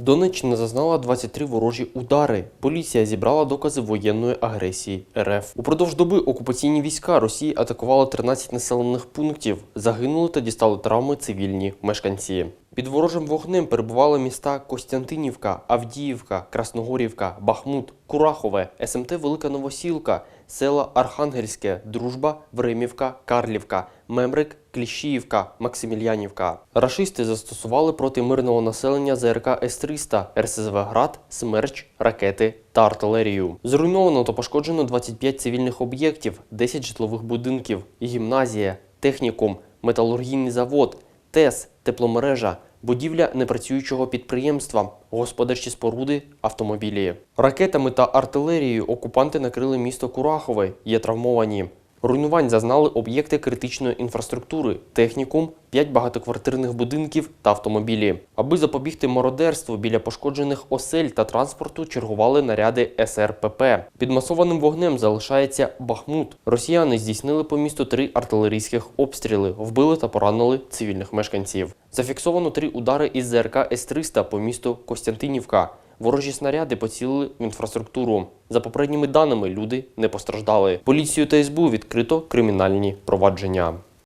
Донеччина зазнала 23 ворожі удари. Поліція зібрала докази воєнної агресії РФ. Упродовж доби окупаційні війська Росії атакували 13 населених пунктів. Загинули та дістали травми цивільні мешканці. Під ворожим вогнем перебували міста Костянтинівка, Авдіївка, Красногорівка, Бахмут, Курахове, СМТ Велика Новосілка, села Архангельське, Дружба, Времівка, Карлівка, Мемрик, Кліщіївка, Максимільянівка. Рашисти застосували проти мирного населення ЗРК С-300, РСЗВ «Град», «Смерч», ракети та артилерію. Зруйновано та пошкоджено 25 цивільних об'єктів, 10 житлових будинків, гімназія, технікум, металургійний завод, ТЕС, тепломережа, будівля непрацюючого підприємства, господарчі споруди, автомобілі. Ракетами та артилерією окупанти накрили місто Курахове, є травмовані. Руйнувань зазнали об'єкти критичної інфраструктури, технікум, 5 багатоквартирних будинків та автомобілі. Аби запобігти мародерству біля пошкоджених осель та транспорту чергували наряди СРПП. Під масованим вогнем залишається Бахмут. Росіяни здійснили по місту три артилерійських обстріли, вбили та поранили цивільних мешканців. Зафіксовано три удари із ЗРК С-300 по місту Костянтинівка. Ворожі снаряди поцілили в інфраструктуру. За попередніми даними, люди не постраждали. Поліцію та СБУ відкрито кримінальні провадження.